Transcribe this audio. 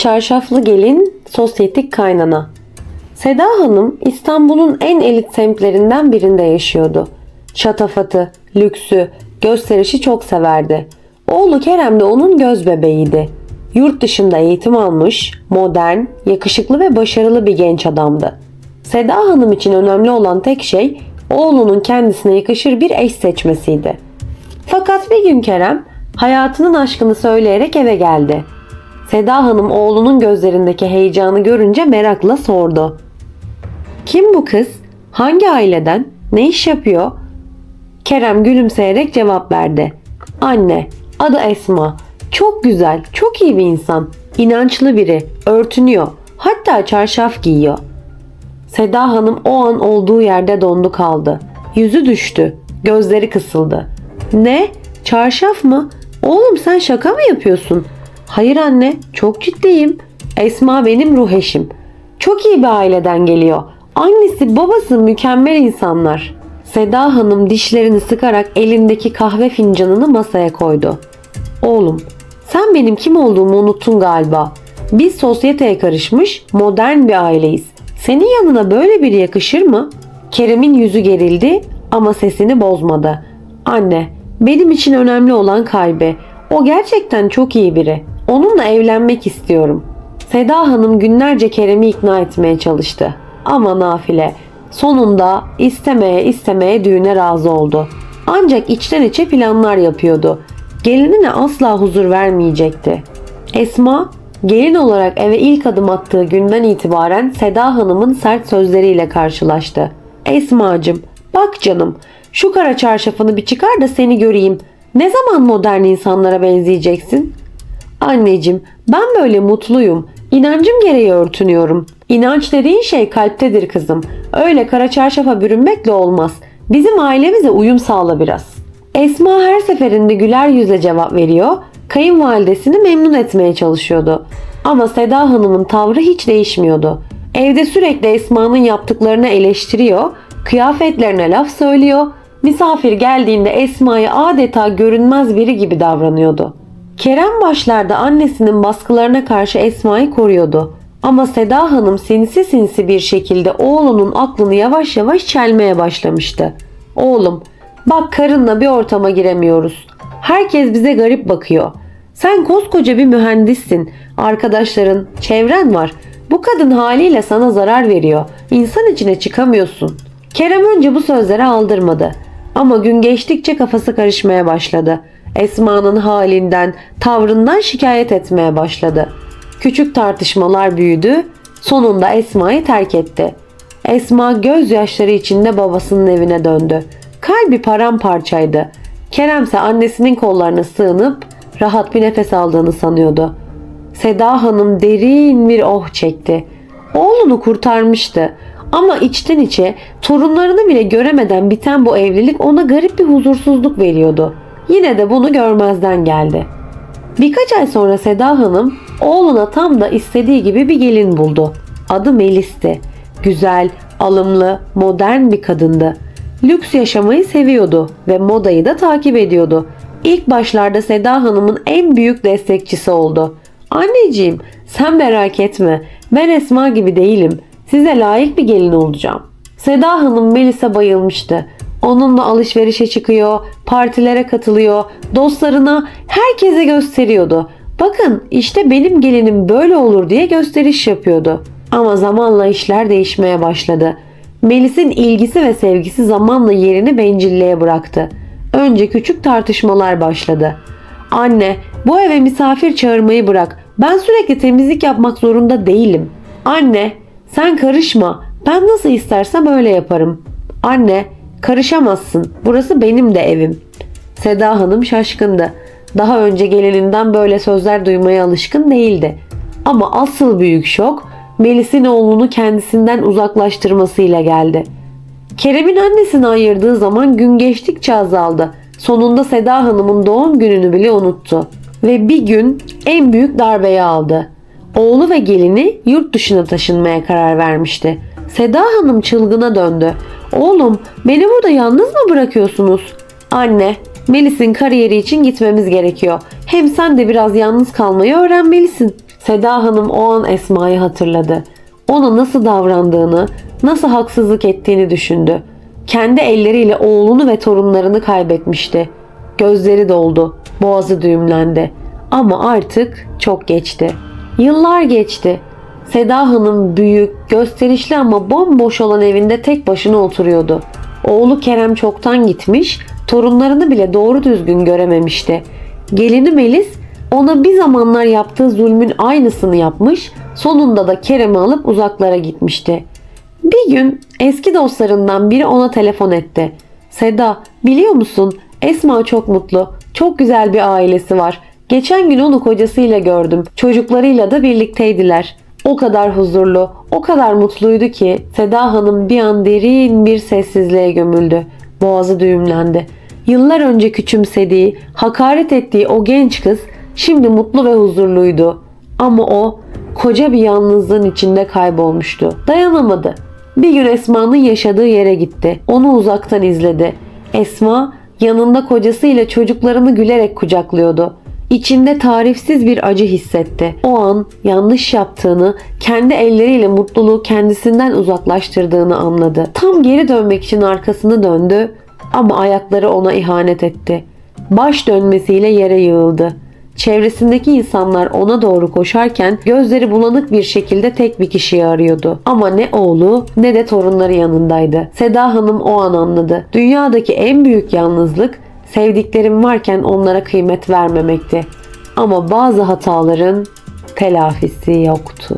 Çarşaflı gelin, sosyetik kaynana. Seda Hanım İstanbul'un en elit semtlerinden birinde yaşıyordu. Şatafatı, lüksü, gösterişi çok severdi. Oğlu Kerem de onun göz bebeğiydi. Yurt dışında eğitim almış, modern, yakışıklı ve başarılı bir genç adamdı. Seda Hanım için önemli olan tek şey oğlunun kendisine yakışır bir eş seçmesiydi. Fakat bir gün Kerem hayatının aşkını söyleyerek eve geldi. Seda Hanım oğlunun gözlerindeki heyecanı görünce merakla sordu. Kim bu kız? Hangi aileden? Ne iş yapıyor? Kerem gülümseyerek cevap verdi. Anne, adı Esma. Çok güzel, çok iyi bir insan. İnançlı biri, örtünüyor. Hatta çarşaf giyiyor. Seda Hanım o an olduğu yerde dondu kaldı. Yüzü düştü. Gözleri kısıldı. Ne? Çarşaf mı? Oğlum sen şaka mı yapıyorsun? Hayır anne, çok ciddiyim. Esma benim ruh eşim. Çok iyi bir aileden geliyor. Annesi, babası mükemmel insanlar. Seda Hanım dişlerini sıkarak elindeki kahve fincanını masaya koydu. Oğlum, sen benim kim olduğumu unuttun galiba. Biz sosyeteye karışmış, modern bir aileyiz. Senin yanına böyle biri yakışır mı? Kerem'in yüzü gerildi ama sesini bozmadı. Anne, benim için önemli olan kalbi. O gerçekten çok iyi biri. Onunla evlenmek istiyorum. Seda Hanım günlerce Kerem'i ikna etmeye çalıştı. Ama nafile. Sonunda istemeye istemeye düğüne razı oldu. Ancak içten içe planlar yapıyordu. Gelinine asla huzur vermeyecekti. Esma, gelin olarak eve ilk adım attığı günden itibaren Seda Hanım'ın sert sözleriyle karşılaştı. Esmacım, bak canım, şu kara çarşafını bir çıkar da seni göreyim. Ne zaman modern insanlara benzeyeceksin? Anneciğim, ben böyle mutluyum. İnancım gereği örtünüyorum. İnanç dediğin şey kalptedir kızım. Öyle kara çarşafa bürünmekle olmaz. Bizim ailemize uyum sağla biraz. Esma her seferinde güler yüzle cevap veriyor. Kayınvalidesini memnun etmeye çalışıyordu. Ama Seda Hanım'ın tavrı hiç değişmiyordu. Evde sürekli Esma'nın yaptıklarını eleştiriyor, kıyafetlerine laf söylüyor. Misafir geldiğinde Esma'ya adeta görünmez biri gibi davranıyordu. Kerem başlarda annesinin baskılarına karşı Esma'yı koruyordu. Ama Seda Hanım sinsi sinsi bir şekilde oğlunun aklını yavaş yavaş çelmeye başlamıştı. Oğlum, bak karınla bir ortama giremiyoruz. Herkes bize garip bakıyor. Sen koskoca bir mühendissin. Arkadaşların, çevren var. Bu kadın haliyle sana zarar veriyor. İnsan içine çıkamıyorsun. Kerem önce bu sözleri aldırmadı. Ama gün geçtikçe kafası karışmaya başladı. Esma'nın halinden, tavrından şikayet etmeye başladı. Küçük tartışmalar büyüdü. Sonunda Esma'yı terk etti. Esma gözyaşları içinde babasının evine döndü. Kalbi paramparçaydı. Kerem ise annesinin kollarına sığınıp rahat bir nefes aldığını sanıyordu. Seda Hanım derin bir oh çekti. Oğlunu kurtarmıştı. Ama içten içe torunlarını bile göremeden biten bu evlilik ona garip bir huzursuzluk veriyordu. Yine de bunu görmezden geldi. Birkaç ay sonra Seda Hanım oğluna tam da istediği gibi bir gelin buldu. Adı Melis'ti. Güzel, alımlı, modern bir kadındı. Lüks yaşamayı seviyordu ve modayı da takip ediyordu. İlk başlarda Seda Hanım'ın en büyük destekçisi oldu. Anneciğim sen merak etme ben Esma gibi değilim. Size layık bir gelin olacağım. Seda Hanım Melis'e bayılmıştı. Onunla alışverişe çıkıyor, partilere katılıyor, dostlarına, herkese gösteriyordu. Bakın işte benim gelinim böyle olur diye gösteriş yapıyordu. Ama zamanla işler değişmeye başladı. Melis'in ilgisi ve sevgisi zamanla yerini bencilliğe bıraktı. Önce küçük tartışmalar başladı. Anne, bu eve misafir çağırmayı bırak. Ben sürekli temizlik yapmak zorunda değilim. Anne, sen karışma. Ben nasıl istersem öyle yaparım. Anne, karışamazsın. Burası benim de evim. Seda Hanım şaşkındı. Daha önce gelininden böyle sözler duymaya alışkın değildi. Ama asıl büyük şok Melis'in oğlunu kendisinden uzaklaştırmasıyla geldi. Kerem'in annesini ayırdığı zaman gün geçtikçe azaldı. Sonunda Seda Hanım'ın doğum gününü bile unuttu. Ve bir gün en büyük darbeyi aldı. Oğlu ve gelini yurt dışına taşınmaya karar vermişti. Seda Hanım çılgına döndü. Oğlum beni burada yalnız mı bırakıyorsunuz? Anne, Melis'in kariyeri için gitmemiz gerekiyor. Hem sen de biraz yalnız kalmayı öğrenmelisin. Seda Hanım o an Esma'yı hatırladı. Ona nasıl davrandığını, nasıl haksızlık ettiğini düşündü. Kendi elleriyle oğlunu ve torunlarını kaybetmişti. Gözleri doldu, boğazı düğümlendi. Ama artık çok geçti. Yıllar geçti. Seda Hanım büyük, gösterişli ama bomboş olan evinde tek başına oturuyordu. Oğlu Kerem çoktan gitmiş, torunlarını bile doğru düzgün görememişti. Gelini Melis ona bir zamanlar yaptığı zulmün aynısını yapmış, sonunda da Kerem'i alıp uzaklara gitmişti. Bir gün eski dostlarından biri ona telefon etti. Seda, biliyor musun? Esma çok mutlu. Çok güzel bir ailesi var. Geçen gün onu kocasıyla gördüm. Çocuklarıyla da birlikteydiler. O kadar huzurlu, o kadar mutluydu ki Seda Hanım bir an derin bir sessizliğe gömüldü. Boğazı düğümlendi. Yıllar önce küçümsediği, hakaret ettiği o genç kız şimdi mutlu ve huzurluydu. Ama o koca bir yalnızlığın içinde kaybolmuştu. Dayanamadı. Bir gün Esma'nın yaşadığı yere gitti. Onu uzaktan izledi. Esma yanında kocasıyla çocuklarını gülerek kucaklıyordu. İçinde tarifsiz bir acı hissetti. O an yanlış yaptığını, kendi elleriyle mutluluğu kendisinden uzaklaştırdığını anladı. Tam geri dönmek için arkasını döndü ama ayakları ona ihanet etti. Baş dönmesiyle yere yığıldı. Çevresindeki insanlar ona doğru koşarken gözleri bulanık bir şekilde tek bir kişiyi arıyordu. Ama ne oğlu ne de torunları yanındaydı. Seda Hanım o an anladı. Dünyadaki en büyük yalnızlık sevdiklerim varken onlara kıymet vermemekti. Ama bazı hataların telafisi yoktu.